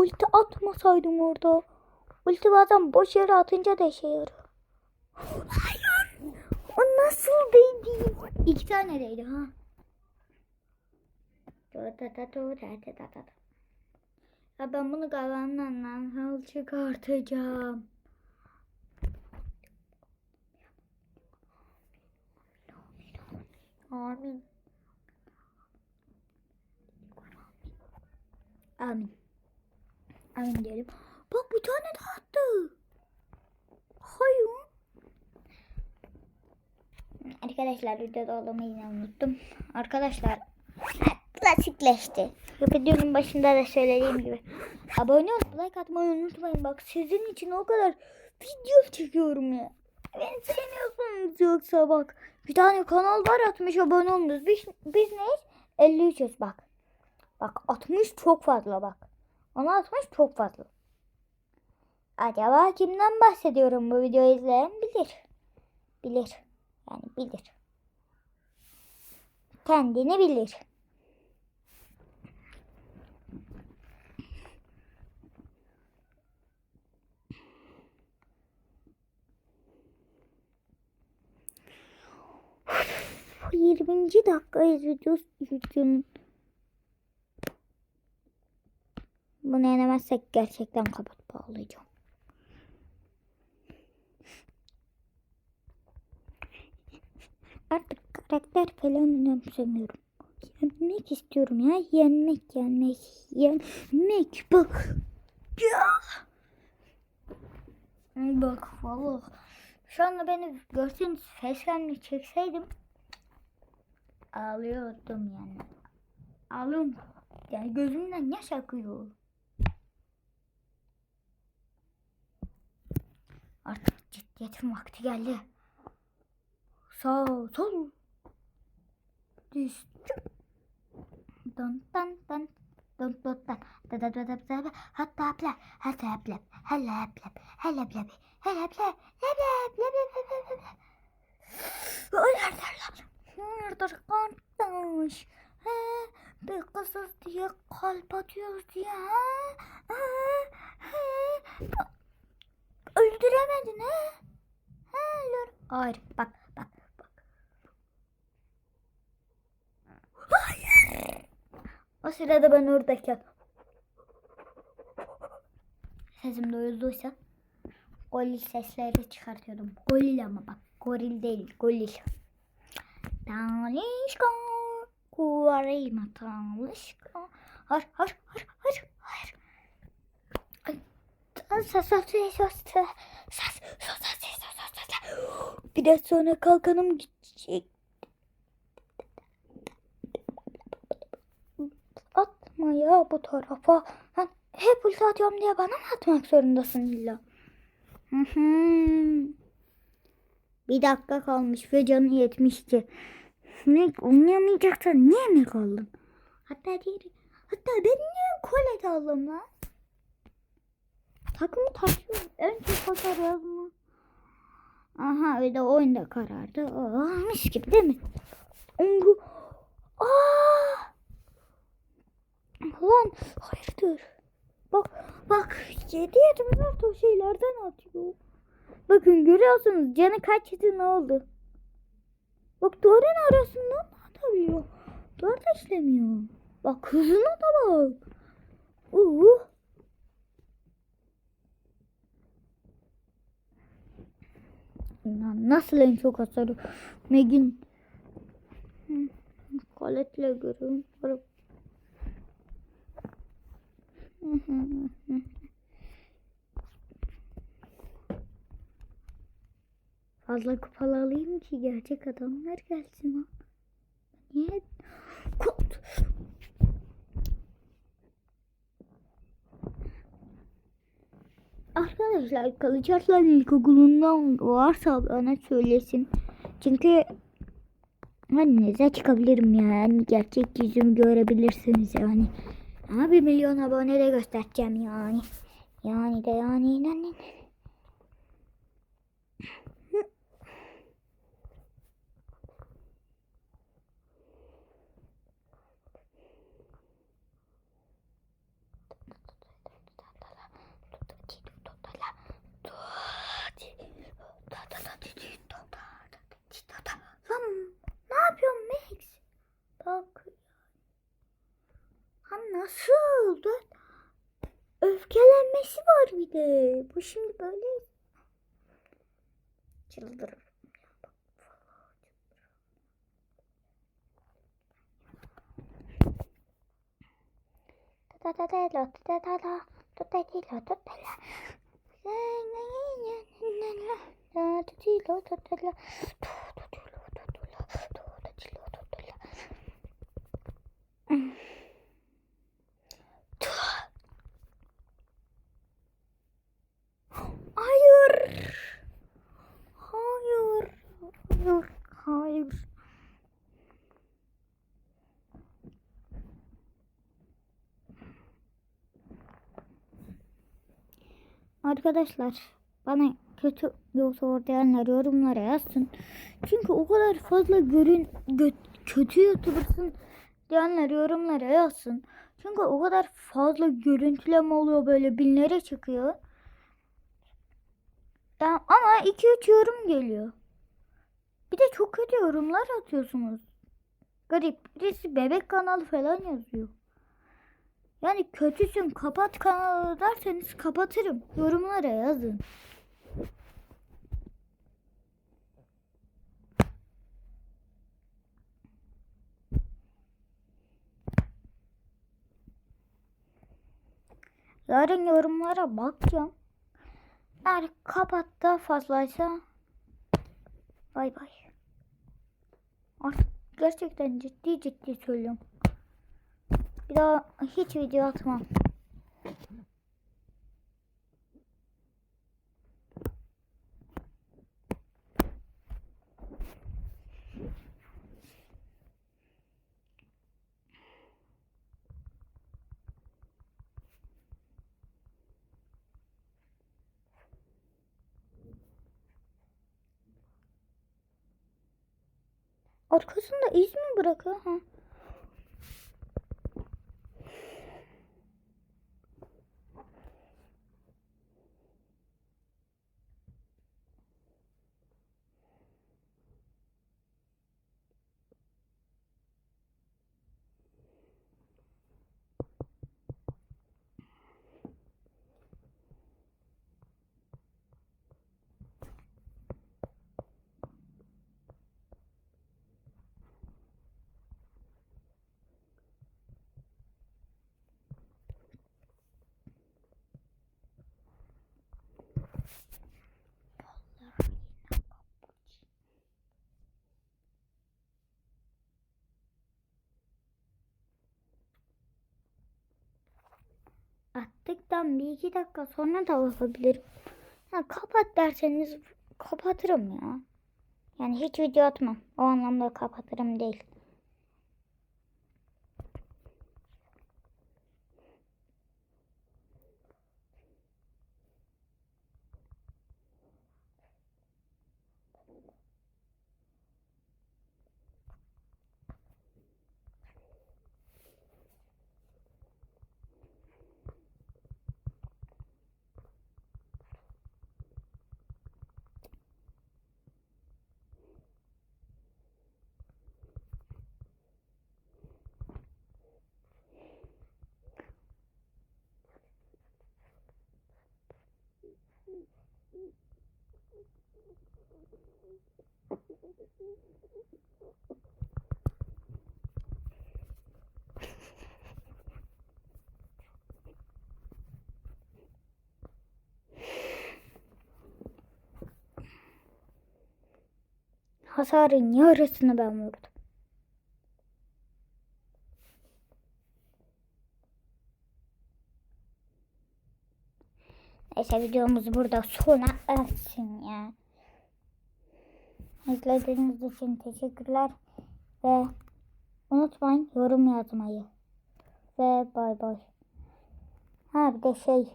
ulti atmasaydım orada. Ulti bazen boş yere atınca da işe yarıyor. Hayır. O nasıl değdi? İki tane değdi ha. Ya ben bunu galanla nasıl çıkartacağım? Amin. Amin. Diyelim. Bak bir tane daha attı. Hayır. Arkadaşlar videoda yine unuttum. Arkadaşlar klasikleşti. Videonun başında da söylediğim gibi. Abone olup like atmayı unutmayın. Bak sizin için o kadar video çekiyorum ya. Beni sevmiyorsunuz yoksa bak. Bir tane kanal var 60 abone olmuyoruz. Biz, biz neyiz? 53'üz bak. Bak 60 çok fazla bak. Ona 60 çok fazla. Acaba kimden bahsediyorum bu videoyu izleyen bilir. Bilir. Yani bilir. Kendini bilir. Yirminci dakikayız video, videonun. Bunu yenemezsek gerçekten kapat bağlayacağım. Artık karakter falan önemsemiyorum. Yenmek istiyorum ya. Yenmek, yenmek, yenmek. Bak. Ya. Bak valla. Şu anda beni görseniz facecam'le çekseydim ağlıyordum yani. Ağlıyorum. Yani gözümden yaş akıyor. Artık ciddiyetin vakti geldi. Sağ sol. Düz. Dun dun dun. Dun dun dun. Da da da da da da. Hatta apla. Hatta apla. Hella apla. Hella apla. Hella apla. Hella apla. Neredeler? Neredeler kardeş? He, bir kızız diye kalp atıyoruz diye. Ha? He, he. Öldüremedin he? He, öldür. Hayır bak bak bak. Hayır. O sırada ben oradayken sesim duyulduysa goril sesleri çıkartıyordum. Goril ama bak goril değil goril. Talişka kuvarayma talişka. Hayır hayır hayır hayır hayır. Ay, sas sas sas sas sas sas sas sas sas. Biraz sonra kalkanım gidecek. Atma ya bu tarafa. Lan hep ulti diye bana mı atmak zorundasın illa? Hı hı. Bir dakika kalmış ve canı yetmişti. Ne oynayamayacaksan niye mi kaldın? Hatta diğeri, hatta ben niye kolet aldım lan? Takımı taşıyor. En çok hasar yazma. Aha öyle oyunda karardı. Mis gibi değil mi? Umru. Aa! Lan hayırdır? Bak bak 7 24 o şeylerden atıyor. Bakın görüyorsunuz canı kaç yedi ne oldu? Bak duvarın arasından da atabiliyor. Duvar da işlemiyor. Bak hızına da bak. Uh. Lan Nasıl en çok hasarı? Megin. Kaletle görüyorum. Fazla kupalı alayım ki gerçek adamlar gelsin. Niye? Kut. Arkadaşlar Kalıcıatlar İlkokulu'ndan varsa bana söylesin. Çünkü annenize çıkabilirim yani. Gerçek yüzümü görebilirsiniz yani. Ama bir milyon abone de göstereceğim yani. Yani de yani. yani. Bu şimdi böyle çıldırırım. Da da da da da da da da Arkadaşlar bana kötü YouTuber diyenler yorumlara yazsın. Çünkü o kadar fazla görün gö- kötü YouTuber'sın diyenler yorumlara yazsın. Çünkü o kadar fazla görüntüleme oluyor böyle binlere çıkıyor. Ya, ama 2-3 yorum geliyor. Bir de çok kötü yorumlar atıyorsunuz. Garip. Birisi bebek kanalı falan yazıyor. Yani kötüsün kapat kanalı derseniz kapatırım. Yorumlara yazın. Yarın yorumlara bakacağım. Eğer kapat da fazlaysa bay bay. Artık gerçekten ciddi ciddi söylüyorum. Bir daha hiç video atmam. Arkasında iz mi bırakıyor? Ha? Attıktan bir iki dakika sonra da bakabilirim. Ha, kapat derseniz kapatırım ya. Yani hiç video atmam. O anlamda kapatırım değil. Hasarın yarısını ben vurdum. Neyse videomuz burada sona ersin ya. İzlediğiniz için teşekkürler ve unutmayın yorum yazmayı. Ve bay bay. Ha bir de şey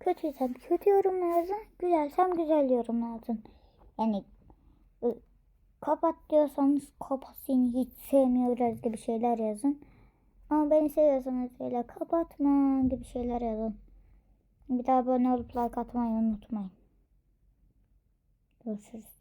kötüysem kötü yorum yazın, güzelsem güzel yorum yazın. Yani kapat diyorsanız kapat seni hiç sevmiyoruz gibi şeyler yazın. Ama beni seviyorsanız öyle kapatma gibi şeyler yazın. Bir daha abone olup like atmayı unutmayın. Görüşürüz.